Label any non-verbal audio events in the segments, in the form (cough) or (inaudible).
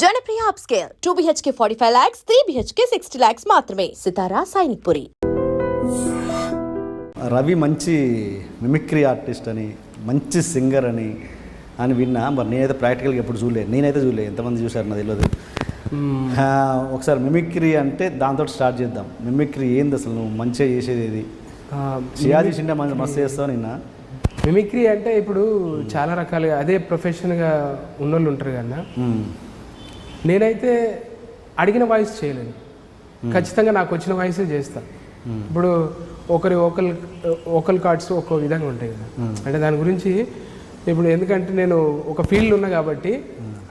Janapriya upscale two BHK forty five lakhs three BHK sixty lakhs మాత్రమే. సితారా సైనిక్ పురి రవి మంచి mimicry artist అని మంచి singer అని అని విన్నా. మరి నేనైతే ప్రాక్టికల్గా ఎప్పుడు చూడలేదు. నేనైతే చూడలేదు. ఎంతమంది చూశారు నాకు తెలియదు ఆ, ఒకసారి మిమిక్రీ అంటే దాంతో స్టార్ట్ చేద్దాం. మిమిక్రీ ఏంది అసలు? నువ్వు మంచిగా చేసేది ఏది? ఆ, షియాజీ షిండే మంచి మస్తు చేస్తావు నిన్న. మిమిక్రీ అంటే ఇప్పుడు చాలా రకాలుగా అదే ప్రొఫెషన్గా ఉన్నోళ్ళు ఉంటారు కదా. నేనైతే అడిగిన వాయిస్ చేయలేను. ఖచ్చితంగా నాకు వచ్చిన వాయిసే చేస్తా. ఇప్పుడు ఒకరి ఓకల్ ఓకల్ కార్డ్స్ ఒక్కో విధంగా ఉంటాయి కదా. అంటే దాని గురించి ఇప్పుడు ఎందుకంటే నేను ఒక ఫీల్డ్ ఉన్నా కాబట్టి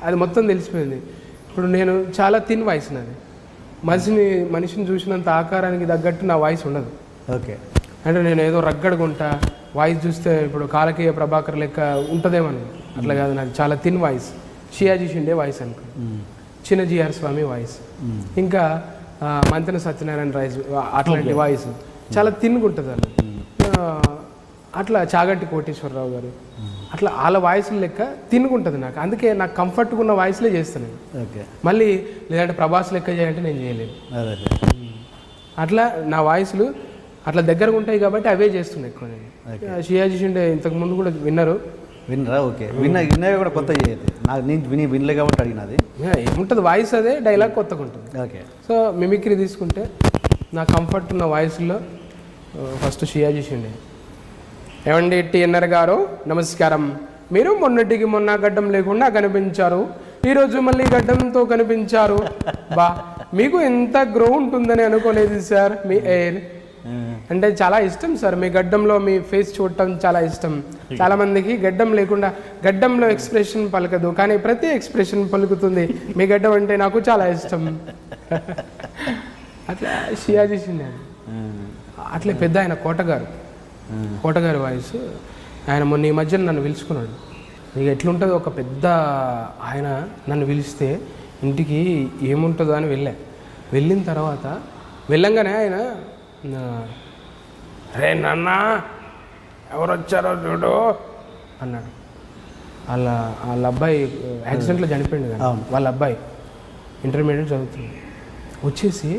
అది మొత్తం తెలిసిపోయింది. ఇప్పుడు నేను చాలా థిన్ వాయిస్ నాది. మనిషిని మనిషిని చూసినంత ఆకారానికి తగ్గట్టు నా వాయిస్ ఉండదు. ఓకే. అంటే నేను ఏదో రగ్గడగుంటా వాయిస్ చూస్తే ఇప్పుడు కాలకేయ ప్రభాకర్ లెక్క ఉంటుందేమని అట్లా కాదు నాకు చాలా thin voice Sayaji Shinde voice అనుకో. చిన్న జిఆర్ స్వామి వాయిస్. ఇంకా ఆ, మంతెన సత్యనారాయణ రాయిస్ అట్లాంటి వాయిస్. చాలా థిన్గా ఉంటుంది వాళ్ళు ఆ, అట్లా చాగంటి కోటేశ్వరరావు గారు. అట్లా వాళ్ళ వాయిస్ లెక్క థిన్గా ఉంటుంది నాకు. అందుకే నాకు కంఫర్ట్గా ఉన్న వాయిస్లే చేస్తాను ఓకే మళ్ళీ లేదంటే ప్రభాస్ లెక్క చేయాలంటే నేను చేయలేను. అట్లా నా వాయిస్లు అట్లా దగ్గరగా ఉంటాయి కాబట్టి అవే చేస్తున్నాయి ఎక్కువ నేను. షియాజీ షిండే ఇంతకు ముందు కూడా విన్నారు. విన్నరా? ఓకే. విన్న విన్నవి కూడా కొత్త చేయదు నాకు నేను విని వినలే కాబట్టి అడిగినది. ఏముంటుంది? వాయిస్ అదే డైలాగ్ కొత్తగా ఉంటుంది. ఓకే. సో మిమిక్రీ తీసుకుంటే నా కంఫర్ట్ ఉన్న వాయిస్లో ఫస్ట్ షియాజీ షిండే ఏమండి టిఎన్ఆర్ గారు? నమస్కారం. మీరు మొన్నటికి మొన్న గడ్డం లేకుండా కనిపించారు. ఈరోజు మళ్ళీ గడ్డంతో కనిపించారు. బా మీకు ఎంత గ్రో ఉంటుందని అనుకోలేదు సార్ మీ ఎయిర్ అంటే చాలా ఇష్టం సార్. మీ గడ్డంలో మీ ఫేస్ చూడటం చాలా ఇష్టం. చాలా మందికి గడ్డం లేకుండా గడ్డంలో ఎక్స్ప్రెషన్ పలకదు కానీ ప్రతి ఎక్స్ప్రెషన్ పలుకుతుంది. మీ గడ్డం అంటే నాకు చాలా ఇష్టం. అట్లా షియాజీ షిండే అట్లే పెద్ద ఆయన కోటగారు. కోటగారి వాయిస్. ఆయన మొన్న ఈ మధ్యన నన్ను పిలుచుకున్నాడు. ఇక ఎట్లుంటుందో ఒక పెద్ద ఆయన నన్ను పిలిస్తే ఇంటికి ఏముంటుందో అని వెళ్ళా. వెళ్ళిన తర్వాత వెళ్ళంగానే ఆయన రే నాన్న ఎవరు వచ్చారో చూడు. అన్నాడు వాళ్ళ వాళ్ళ అబ్బాయి యాక్సిడెంట్లో చనిపోయింది కదా. వాళ్ళ అబ్బాయి ఇంటర్మీడియట్ చదువుతుంది. వచ్చేసి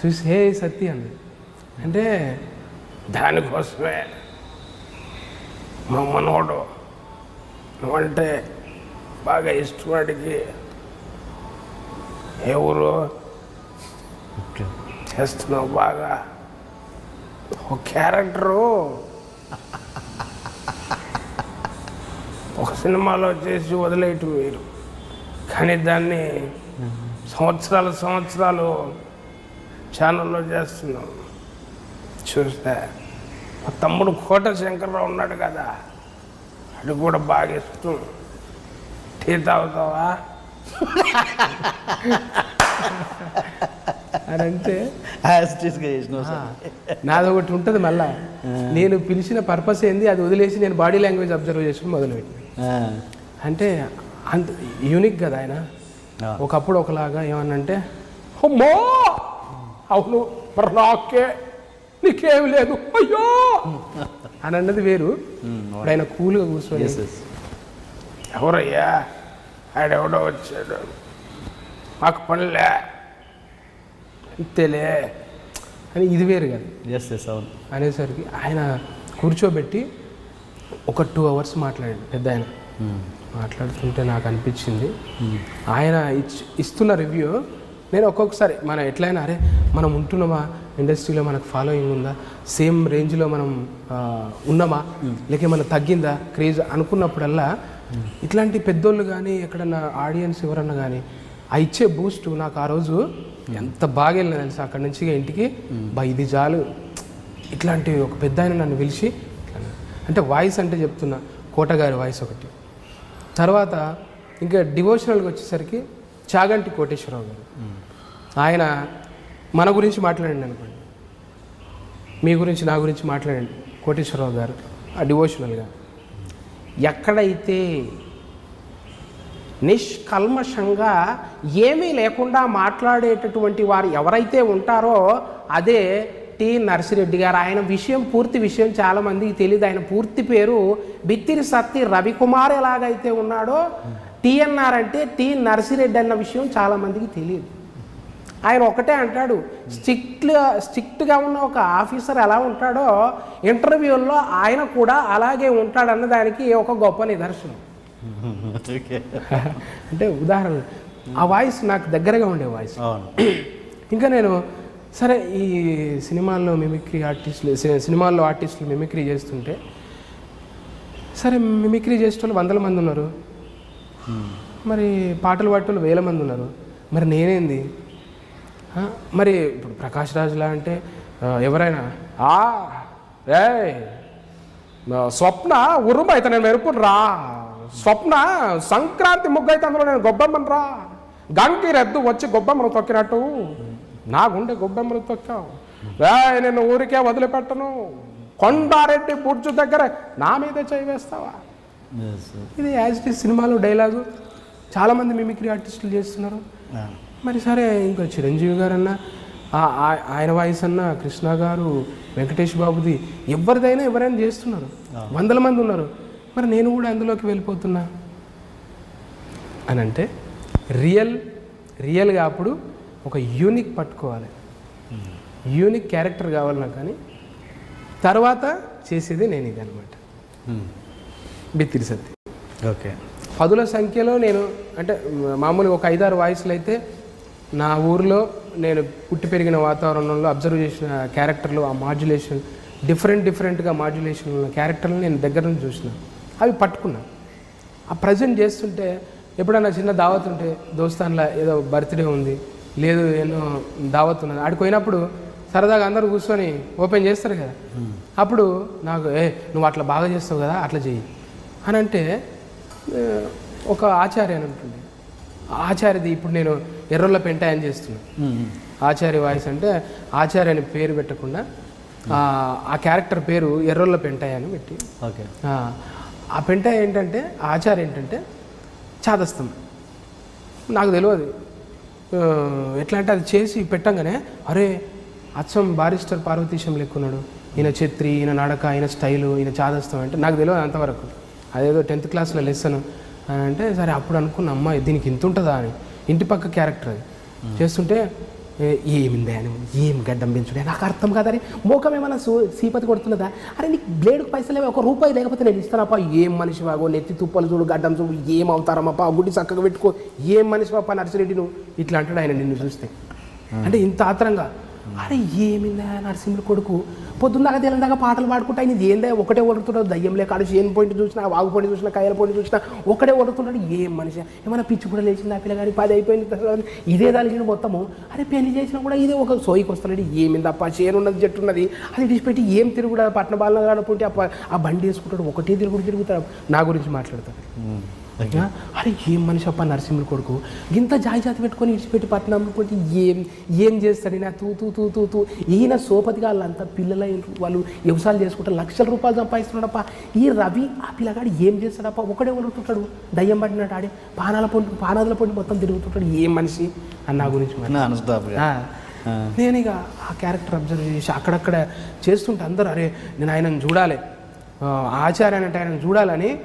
చూసి హే సత్తి అంది. అంటే దానికోసమే మా మనోడు నువ్వంటే బాగా ఇష్టపడికి ఓకే. చేస్తున్నావు బాగా. ఒక క్యారెక్టరు. ఒక సినిమాలో చేసి వదిలేయటం మీరు కానీ దాన్ని సంవత్సరాలు సంవత్సరాలు ఛానల్లో చేస్తున్నాం. చూస్తే మా తమ్ముడు కోట శంకర్రావు ఉన్నాడు కదా అది కూడా బాగా ఇష్టం. టీ తాగుతావా? అని అంటే నాది ఒకటి ఉంటుంది మళ్ళా. నేను పిలిచిన పర్పస్ ఏంది? అది వదిలేసి నేను బాడీ లాంగ్వేజ్ అబ్జర్వ్ చేసుకుని మొదలుపెట్టిన. ఆ, అంటే అంత యూనిక్ కదా ఆయన. ఒకప్పుడు ఒకలాగా ఏమన్నంటే అమ్మో! అవును మరి నాకే నీకేమి లేదు. అయ్యో! అని అన్నది వేరు. ఇప్పుడు ఆయన కూల్గా కూర్చొని. ఎవరయ్యా? ఆడెవడో వచ్చాడు. మాకు పనిలే. అంతేలే అని ఇది వేరు కదా. ఎస్ ఎస్ అవును. అనేసరికి ఆయన కూర్చోబెట్టి ఒక టూ అవర్స్ మాట్లాడాడు పెద్ద ఆయన. మాట్లాడుతుంటే నాకు అనిపించింది. ఆయన ఇచ్- ఇస్తున్న రివ్యూ నేను ఒక్కొక్కసారి మనం ఎట్లయినా అరే మనం ఉంటున్నామా? ఇండస్ట్రీలో మనకు ఫాలోయింగ్ ఉందా? సేమ్ రేంజ్లో మనం ఉన్నామా? లేక ఏమైనా తగ్గిందా? క్రేజ్ అనుకున్నప్పుడల్లా ఇట్లాంటి పెద్దోళ్ళు కానీ ఎక్కడన్నా ఆడియన్స్ ఎవరన్నా కానీ ఆ ఇచ్చే బూస్ట్ నాకు ఆ రోజు ఎంత బాగా వెళ్ళిన తెలుసా? అక్కడి నుంచి ఇంటికి. బా ఇది చాలు. ఇట్లాంటి ఒక పెద్ద ఆయన నన్ను పిలిచి. అంటే వాయిస్ అంటే చెప్తున్నా కోటగారి వాయిస్ ఒకటి. తర్వాత ఇంకా డివోషనల్గా వచ్చేసరికి చాగంటి కోటేశ్వరరావు గారు. ఆయన మన గురించి మాట్లాడండి అనుకోండి. మీ గురించి నా గురించి మాట్లాడండి. కోటేశ్వరరావు గారు ఆ డివోషనల్గా. ఎక్కడైతే నిష్కల్మషంగా ఏమీ లేకుండా మాట్లాడేటటువంటి వారు ఎవరైతే ఉంటారో అదే టి నర్సిరెడ్డి గారు. ఆయన విషయం పూర్తి విషయం చాలామందికి తెలియదు ఆయన పూర్తి పేరు బిత్తిరి సత్తి రవికుమార్ ఎలాగైతే ఉన్నాడో టీఎన్ఆర్ అంటే టి నర్సిరెడ్డి అన్న విషయం చాలామందికి తెలియదు ఆయన ఒకటే అంటాడు స్ట్రిక్ట్ స్ట్రిక్ట్గా ఉన్న ఒక ఆఫీసర్ ఎలా ఉంటాడో ఇంటర్వ్యూల్లో ఆయన కూడా అలాగే ఉంటాడన్న దానికి ఒక గొప్ప నిదర్శనం. అంటే ఉదాహరణ ఆ వాయిస్ నాకు దగ్గరగా ఉండే వాయిస్. ఇంకా నేను సరే ఈ సినిమాల్లో మిమిక్రీ ఆర్టిస్టులు సినిమాల్లో ఆర్టిస్టులు మిమిక్రీ చేస్తుంటే సరే మిమిక్రీ చేసేటోళ్ళు వందల మంది ఉన్నారు. మరి పాటలు పాడేటోళ్ళు వేల మంది ఉన్నారు. మరి నేనేంది? మరి ఇప్పుడు ప్రకాష్ రాజులా అంటే ఎవరైనా ఆ రే స్వప్న ఉరుము అయితే నేను మెరుపు రా స్వప్న సంక్రాంతి ముగ్గు అయితే అందులో నేను గొబ్బెమ్మను రా. గంకి రెద్దు వచ్చి గొబ్బెమ్మను తొక్కినట్టు. నా గుండె గొబ్బెమ్మను తొక్కావు. నేను ఊరికే వదిలిపెట్టను. కొండారెడ్డి బుర్జు దగ్గర నా మీదే చేయి వేస్తావా. ఇది యాజ్ ఇట్ సినిమాలో డైలాగు. చాలామంది మిమిక్రీ ఆర్టిస్టులు చేస్తున్నారు. మరి సరే ఇంకా చిరంజీవి గారు అన్న ఆయన వాయిస్ అన్న కృష్ణ గారు వెంకటేష్ బాబుది ఎవరిదైనా ఎవరైనా చేస్తున్నారు. వందల మంది ఉన్నారు. మరి నేను కూడా అందులోకి వెళ్ళిపోతున్నా? అని అంటే రియల్ రియల్గా అప్పుడు ఒక యూనిక్ పట్టుకోవాలి. యూనిక్ క్యారెక్టర్ కావాలి నాకు కానీ. తర్వాత చేసేది నేను ఇది అనమాట Hmm. బిత్తిరి సత్తి ఓకే. పదుల సంఖ్యలో నేను అంటే మామూలుగా ఒక ఐదారు వాయిస్లు అయితే నా ఊరిలో నేను పుట్టి పెరిగిన వాతావరణంలో అబ్జర్వ్ చేసిన క్యారెక్టర్లు ఆ మాడ్యులేషన్ డిఫరెంట్ డిఫరెంట్గా మాడ్యులేషన్ ఉన్న క్యారెక్టర్లు నేను దగ్గర నుంచి చూసిన. అవి పట్టుకున్నా ఆ ప్రజెంట్ చేస్తుంటే ఎప్పుడన్నా చిన్న దావత్ ఉంటే దోస్తాన్లో ఏదో బర్త్డే ఉంది లేదు ఏదో దావత్ ఉన్నది. ఆడికి పోయినప్పుడు సరదాగా అందరూ కూర్చొని ఓపెన్ చేస్తారు కదా. అప్పుడు నాకు ఏ నువ్వు అట్లా బాగా చేస్తావు కదా అట్లా చెయ్యి. అని అంటే ఒక ఆచార్య అని ఉంటుంది. ఆచార్యది ఇప్పుడు నేను ఎర్రొల్ల పెంటాయని చేస్తున్నా. ఆచార్య వాయిస్ అంటే ఆచార్య అని పేరు పెట్టకుండా ఆ, ఆ క్యారెక్టర్ పేరు ఎర్రొల్ల పెంటాయ అని పెట్టి. ఓకే. ఆ, పెంట ఏంటంటే ఆచారం ఏంటంటే చాదస్తం. నాకు తెలియదు ఎట్లా అంటే అది చేసి పెట్టంగానే అరే అచ్చం బారిస్టర్ పార్వతీశం లెక్కున్నాడు. ఈయన ఛత్రి ఈయన నడక ఈయన స్టైలు ఈయన చాదస్తం అంటే నాకు తెలియదు అంతవరకు. అదేదో టెన్త్ క్లాస్లో లెసన్ అంటే సరే అప్పుడు అనుకున్న అమ్మాయి దీనికి ఇంత ఉంటుందా అని. ఇంటి పక్క క్యారెక్టర్ అది. చేస్తుంటే ఏమిందే అని ఏం గడ్డం పెంచుడే? నాకు అర్థం కాదని మోకం ఏమన్నా సూ సీపతి కొడుతున్నదా? అరే నీకు బ్లేడ్కి పైసలు లేవా? ఒక రూపాయి లేకపోతే నేను ఇస్తానప్పా. ఏం మనిషి వాగో నెత్తి తుప్పలు చూడు గడ్డం చూడు ఏం అవుతారమ్మప్పా గుడ్డి చక్కగా పెట్టుకో. ఏం మనిషి పాప నర్సిరెడ్డి నువ్వు. ఇట్లా అంటాడు ఆయన నిన్ను చూస్తే. అంటే ఇంత ఆత్రంగా. అరే ఏమిందా నరసింహుడు కొడుకు? పొద్దున్నాక తెలియదాకా పాటలు పాడుకుంటా ఆయన ఏందా ఒకటే ఓడుతున్నాడు దయ్యం లేక ఆడు చేను పాయింట్ చూసినా వాగు పాయింట్ చూసినా కాయల పాయింట్ చూసినా ఒకటే ఒడుతున్నాడు ఏం మనిషి? ఏమైనా పిచ్చి కూడా లేచింది? ఆ పది అయిపోయింది. ఇదే దానికి మొత్తము. అరే పెళ్ళి చేసినా కూడా ఇదే ఒక సోయికి వస్తున్నాడు ఏమింది అప్ప? చేను ఉన్నది జట్టు ఉన్నది. అది విడిచిపెట్టి ఏం తిరుగుడు పట్టణ బాలన అనుకుంటే అప్ప ఆ బండి వేసుకుంటాడు. ఒకటే తిరుగుడు తిరుగుతాడు. నా గురించి మాట్లాడతాడు. అరే ఏం మనిషి అప్ప నరసింహుడు కొడుకు? ఇంత జాయి జాతి పెట్టుకొని ఇడిచిపెట్టి పట్నం పెట్టి ఏం ఏం చేస్తాడు? నా తూ తూ తూ తూ తూ. ఈయన సోపతిగా వాళ్ళంతా పిల్లల వాళ్ళు వ్యవసాయాలు చేసుకుంటే లక్షల రూపాయలు సంపాదిస్తున్నాడప్ప. ఈ రవి ఆ పిల్లగాడు ఏం చేస్తాడప్ప? ఒకడే వదులుతుంటాడు దయ్యం పట్టినట్టు ఆడే. పానాల పొండి పానాదుల పొండి మొత్తం తిరుగుతుంటాడు. ఏం మనిషి? అని నా గురించి. నాన్ ఇక ఆ క్యారెక్టర్ అబ్జర్వ్ చేసి అక్కడక్కడ చేస్తుంటే అందరూ అరే నేను ఆయనను చూడాలి. ఆచార్య అంటే ఆయనను చూడాలని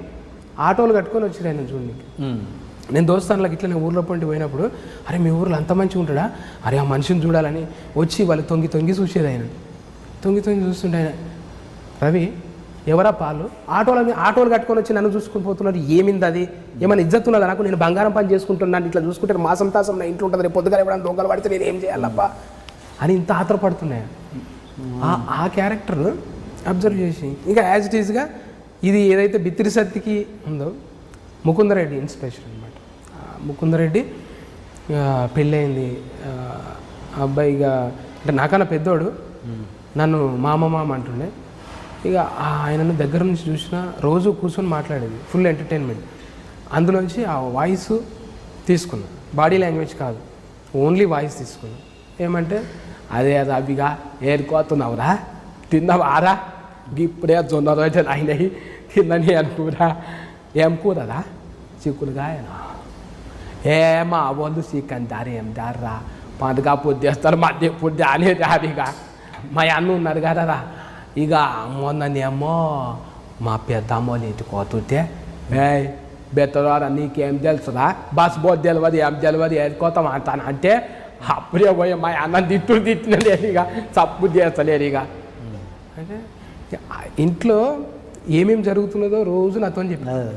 ఆటోలు కట్టుకొని వచ్చారు ఆయన చూడండి నేను దోస్తానులకు ఇట్లా నేను ఊర్లో పండి పోయినప్పుడు అరే మీ ఊర్లో అంత మంచిగా ఉంటాడా? అరే ఆ మనిషిని చూడాలని వచ్చి వాళ్ళు తొంగి తొంగి చూసేది ఆయన. తొంగి తొంగి చూస్తుంటే ఆయన రవి ఎవరా పాలు? ఆటోల ఆటోలు కట్టుకొని వచ్చి నన్ను చూసుకుని పోతున్నారు ఏమింది అది? ఏమైనా ఇజ్జత్ ఉన్నదా? నాకు నేను బంగారం పని చేసుకుంటున్నాను ఇట్లా చూసుకుంటే మాసం తాసం నా ఇంట్లో ఉంటుంది రేపు పొద్దుగా ఎవరైనా దొంగలు పడితే నేను ఏం చేయాలప్పా అని ఇంత ఆత్రపడుతున్నాయి. ఆ- ఆ క్యారెక్టర్ అబ్జర్వ్ చేసి ఇంకా యాజ్ ఇట్ ఈస్గా ఇది ఏదైతే బిత్తిరి సత్తికి ఉందో ముకుందరెడ్డి ఇన్స్పిరేషన్ అనమాట ముకుందరెడ్డి పెళ్ళయింది ఆ, ఆ అబ్బాయి ఇక అంటే నాకన్నా పెద్దోడు. నన్ను మామ మామ అంటుండే. ఇక ఆయనను దగ్గర నుంచి చూసిన రోజు కూర్చొని మాట్లాడేది. ఫుల్ ఎంటర్టైన్మెంట్ అందులోంచి ఆ వాయిస్ తీసుకున్నా. బాడీ లాంగ్వేజ్ కాదు. ఓన్లీ వాయిస్ తీసుకున్నా. ఏమంటే అదే అది అవిగా ఏరుకోతున్నావురా? తిన్నావారా ఇప్పుడే జొన్న రోజులు అయినాయి తిన్నని అనుకురా ఏం కూరరా చిక్కుడుగాయనా ఏ మా వాళ్ళు చికెన్ దారి ఏం దారా పండుగ పూజ చేస్తారు మధ్య పూజ అనేది అదిగా మా అన్న ఉన్నారు కదరా ఇక మొన్ననేమో మా పెద్దమ్మ వాళ్ళ ఇంటికి పోతుంటే ఏ బెత్తరారా నీకేం తెలుసురా బస్ బోత్ తెలియదు ఏం తెలియదు ఏది కోతం అంటాను అంటే అప్పుడే పోయి మా అన్నం తిట్టుడు తిట్టినలేదు ఇక తప్పు చేస్తలేరు ఇక అంటే ఇంట్లో ఏమేమి జరుగుతున్నదో రోజు నాతో చెప్పి. అదే.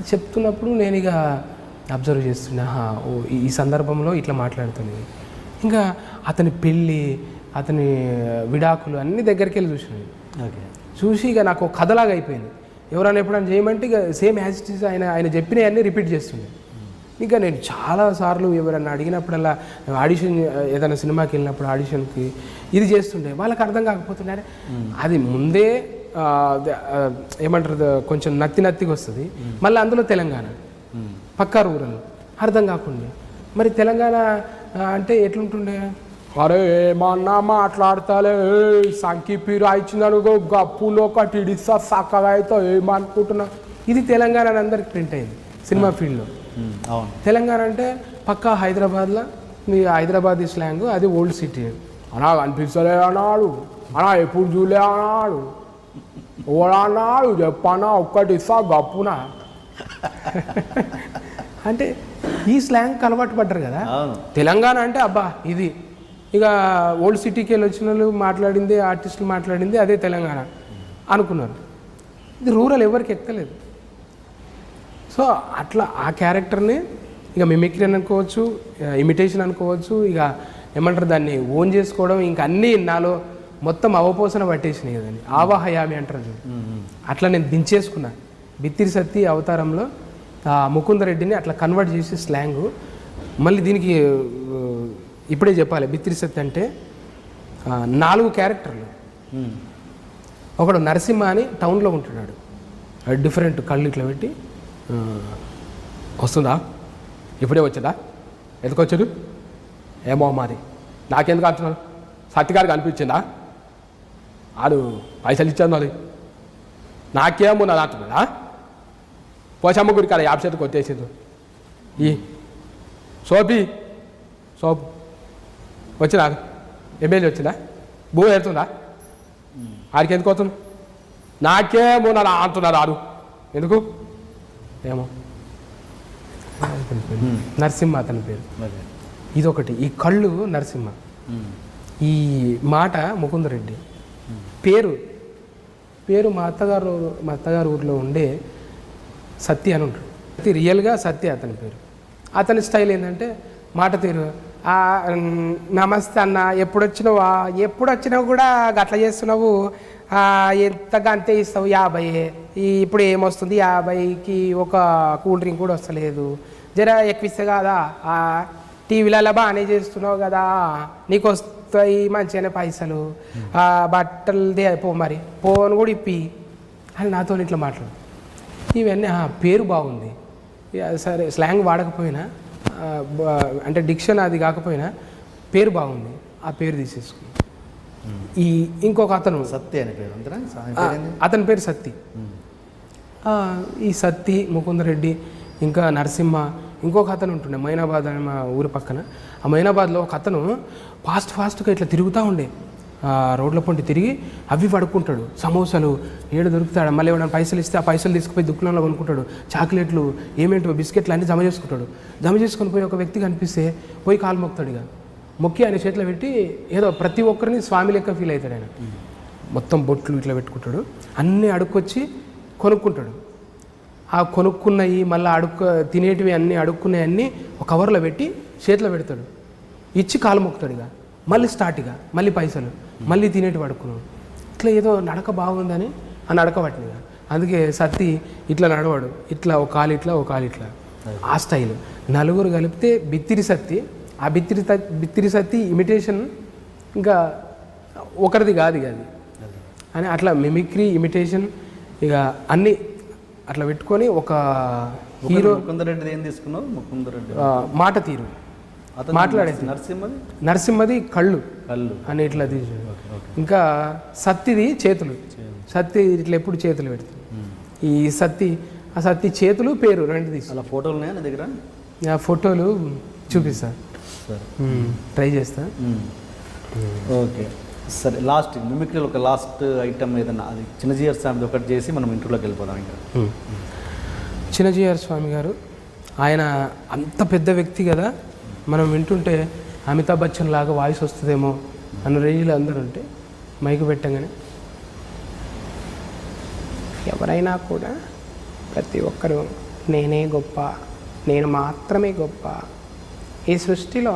చెప్తున్నప్పుడు నేను ఇక అబ్జర్వ్ చేస్తున్నా ఓ ఈ- సందర్భంలో ఇట్లా మాట్లాడుతుంది. ఇంకా అతని పెళ్ళి అతని విడాకులు అన్ని దగ్గరికి వెళ్ళి చూసినాను ఓకే. చూసి ఇక నాకు కథలాగా అయిపోయింది. ఎవరైనా ఎప్పుడైనా చేయమంటే ఇక సేమ్ యాజ్ ఇట్ ఈస్ ఆయన ఆయన చెప్పినవన్నీ రిపీట్ చేస్తుండే. ఇంకా నేను చాలా సార్లు ఎవరైనా అడిగినప్పుడల్లా ఆడిషన్ ఏదైనా సినిమాకి వెళ్ళినప్పుడు ఆడిషన్కి ఇది చేస్తుండే వాళ్ళకి అర్థం కాకపోతుండే అది ముందే ఏమంటారు కొంచెం నత్తి నత్తిగా వస్తుంది. మళ్ళీ అందులో తెలంగాణ. పక్కా రూరల్. అర్థం కాకుండా. మరి తెలంగాణ అంటే ఎట్లుంటుండే? అరే ఏమన్నా మాట్లాడతాలే. సంకి పీరు ఇచ్చినాడు గప్పులో ఒకటి ఇడిస్తా చక్కగా అయితే ఏమనుకుంటున్నా. ఇది తెలంగాణ అని అందరికి ప్రింట్ అయింది సినిమా ఫీల్డ్లో. తెలంగాణ అంటే పక్కా హైదరాబాద్లో మీ హైదరాబాదీ స్లాంగ్ అది ఓల్డ్ సిటీ. అనా అనిపిస్తలే అన్నాడు అనా ఎప్పుడు చూలే అన్నాడు. ఓడన్నాడు చెప్పనా ఒక్కటి ఇస్తా గప్పునా. (laughs) అంటే ఈ స్లాంగ్ అలవాటు పడ్డారు కదా? తెలంగాణ అంటే అబ్బా ఇది. ఇక ఓల్డ్ సిటీకి వెళ్ళి వచ్చిన వాళ్ళు మాట్లాడింది ఆర్టిస్టులు మాట్లాడింది అదే తెలంగాణ అనుకున్నారు. ఇది రూరల్ ఎవరికి ఎక్కలేదు. సో అట్లా ఆ క్యారెక్టర్ని ఇక మిమిక్రీ అని అనుకోవచ్చు ఇమిటేషన్ అనుకోవచ్చు ఇక ఏమంటారు దాన్ని ఓన్ చేసుకోవడం ఇంకా అన్నీ నాలో మొత్తం అవపోసన పట్టేసినాయి కదండి. ఆవాహయామి అంటారు అట్లా నేను దించేసుకున్నా. బిత్తిరి సత్తి అవతారంలో ముకుందరెడ్డిని అట్లా కన్వర్ట్ చేసి స్లాంగ్ మళ్ళీ దీనికి ఇప్పుడే చెప్పాలి బిత్తిరి సత్తి అంటే నాలుగు క్యారెక్టర్లు. ఒకడు నరసింహ అని టౌన్లో ఉంటున్నాడు. డిఫరెంట్ కళ్ళు ఇట్లా పెట్టి. వస్తుందా? ఇప్పుడే వచ్చిందా? ఎందుకు వచ్చాడు ఏమో మరి నాకెందుకు అంటున్నాను సత్యగారికి అనిపించిందా? ఆడు పైసలు ఇచ్చాను అది. నాకేమో నాది అంటున్నాడా? పోచమ్మ గుడి కాడ యాప్ చేతికి కొట్టేసింది ఈ సోపి సోపు వచ్చినా ఎమ్మెల్యే వచ్చిందా? భూ ఎడుతుందా? ఆడికి ఎందుకు అవుతుంది నాకేమో నా అంటున్నారు ఆడు. ఎందుకు? ఏమో. నరసింహ. అతని పేరు. ఇదొకటి. ఈ కళ్ళు నరసింహ. ఈ మాట ముకుందరెడ్డి పేరు. పేరు మా అత్తగారు మా అత్తగారు ఊర్లో ఉండే సత్య అని ఉంటాడు. సత్య రియల్గా సత్య అతని పేరు. అతని స్టైల్ ఏంటంటే మాట తీరు. "ఆ, మ్, నమస్తే అన్న ఎప్పుడు వచ్చినావా ఎప్పుడు వచ్చినావు కూడా గట్ల చేస్తున్నావు. ఎంతగా అంతే ఇస్తావు? యాభై. ఈ ఇప్పుడు ఏమొస్తుంది? యాభైకి ఒక కూల్ డ్రింక్ కూడా వస్తలేదు. జర ఎక్కువిస్తే కదా? టీవీలలో బాగానే చేస్తున్నావు కదా? నీకు వస్తాయి మంచిగానే పైసలు. ఆ, అయిపో పో మరి ఫోన్ కూడా ఇప్పి. అని నాతో ఇట్లా మాట్లాడు. ఇవన్నీ పేరు బాగుంది. సరే స్లాంగ్ వాడకపోయినా అంటే డిక్షన్ అది కాకపోయినా పేరు బాగుంది. ఆ పేరు తీసేసుకుని ఈ ఇంకొక అతను సత్య అనే పేరు అంతేనా పేరు సత్తి. ఈ సత్తి ముకుందరెడ్డి ఇంకా నరసింహ ఇంకొక అతను ఉంటుండే మైనాబాద్ అని మా ఊరి పక్కన. ఆ మైనాబాద్లో ఒక అతను ఫాస్ట్ ఫాస్ట్గా ఇట్లా తిరుగుతూ ఉండే. రోడ్ల పొంటి తిరిగి అవి పడుకుంటాడు. సమోసాలు ఏడు దొరుకుతాడు? మళ్ళీ ఏమైనా పైసలు ఇస్తే ఆ పైసలు తీసుకుపోయి దుకాణంలో కొనుక్కుంటాడు. చాక్లెట్లు ఏమేంటో బిస్కెట్లు అన్నీ జమ చేసుకుంటాడు. జమ చేసుకొని పోయి ఒక వ్యక్తి కనిపిస్తే పోయి కాలు మొక్కుతాడు ఇక. మొక్కి ఆయన చేతిలో పెట్టి ఏదో ప్రతి ఒక్కరిని స్వామి లెక్క ఫీల్ అవుతాడు ఆయన. మొత్తం బొట్లు ఇట్లా పెట్టుకుంటాడు. అన్నీ అడుక్కొచ్చి కొనుక్కుంటాడు. ఆ కొనుక్కున్నవి మళ్ళీ అడుక్కు తినేటివి అన్నీ అడుక్కున్నవి అన్నీ ఒక కవర్లో పెట్టి చేతిలో పెడతాడు. ఇచ్చి కాలు మొక్కుతాడు ఇక. మళ్ళీ స్టార్ట్ ఇక. మళ్ళీ పైసలు. మళ్ళీ తినేటివి అడుక్కున్నాడు. ఇట్లా ఏదో నడక బాగుందని ఆ నడక ఇక. అందుకే సత్తి ఇట్లా నడవాడు. ఇట్లా ఒక కాలు ఇట్లా ఒక కాలు ఇట్లా. ఆ స్టైల్ నలుగురు కలిపితే బిత్తిరి సత్తి. ఆ బిత్తిరి బిత్తిరి సత్తి ఇమిటేషన్ ఇంకా ఒకరిది కాదు ఇక అది. అని అట్లా మిమిక్రీ ఇమిటేషన్ ఇక అన్నీ అట్లా పెట్టుకొని ఒక హీరో ముకుందరెడ్డి ఏం తీసుకున్నావు? ముకుందరెడ్డి మాట తీరు. అతను మాట్లాడేది. నరసింహది? నరసింహది కళ్ళు. కళ్ళు. అని ఇట్లా తీసి. ఇంకా సత్తిది చేతులు. సత్తి ఇట్లా ఎప్పుడు చేతులు పెడుతుంది? ఈ సత్తి ఆ సత్తి చేతులు పేరు రెండు తీసి. అలా ఫోటోలు ఉన్నాయా నీ దగ్గర? ఫోటోలు చూపిస్తా. సరే ట్రై చేస్తా. ఓకే. సరే లాస్ట్ మిమిక్రీలో ఒక లాస్ట్ ఐటమ్ ఏదన్నా అది చిన్న జీఆర్ సామ్ది ఒకటి చేసి మనం ఇంటర్లోకి వెళ్ళిపోదాం ఇంకా. చిన్నజీఆర్ స్వామి గారు ఆయన అంత పెద్ద వ్యక్తి కదా మనం వింటుంటే అమితాబ్ బచ్చన్ లాగా వాయిస్ వస్తుందేమో అన్న రేంజ్లో అందరూ ఉంటే మైకు పెట్టగానే. ఎవరైనా కూడా ప్రతి ఒక్కరూ నేనే గొప్ప నేను మాత్రమే గొప్ప ఈ సృష్టిలో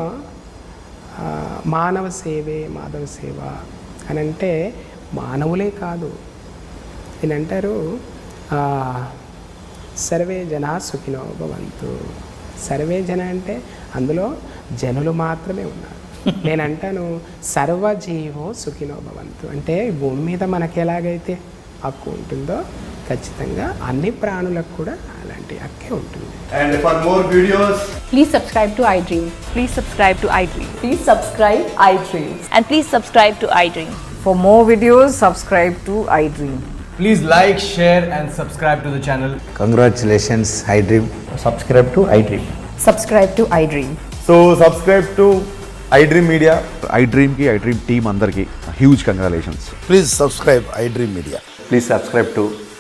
మానవ సేవే మాధవ సేవ అని అంటే మానవులే కాదు. అని అంటారు సర్వే జనా సుఖినో భవంతు. సర్వే జన అంటే అందులో జనులు మాత్రమే ఉన్నారు. నేను అంటాను సర్వజీవో సుఖినో భవంతు. అంటే భూమి మీద మనకి ఎలాగైతే హక్కు ఉంటుందో ఖచ్చితంగా అన్ని ప్రాణులకు కూడా అలాంటి హక్కే ఉంటుంది. And for more videos please subscribe to I Dream please subscribe to I Dream please subscribe I Dream and please subscribe to I Dream for more videos subscribe to I Dream please like share and subscribe to the channel congratulations I Dream subscribe to I Dream subscribe to I Dream so subscribe to I Dream media I డ్రీమ్కి I dream team అందరికి huge congratulations please subscribe iDream Media please subscribe to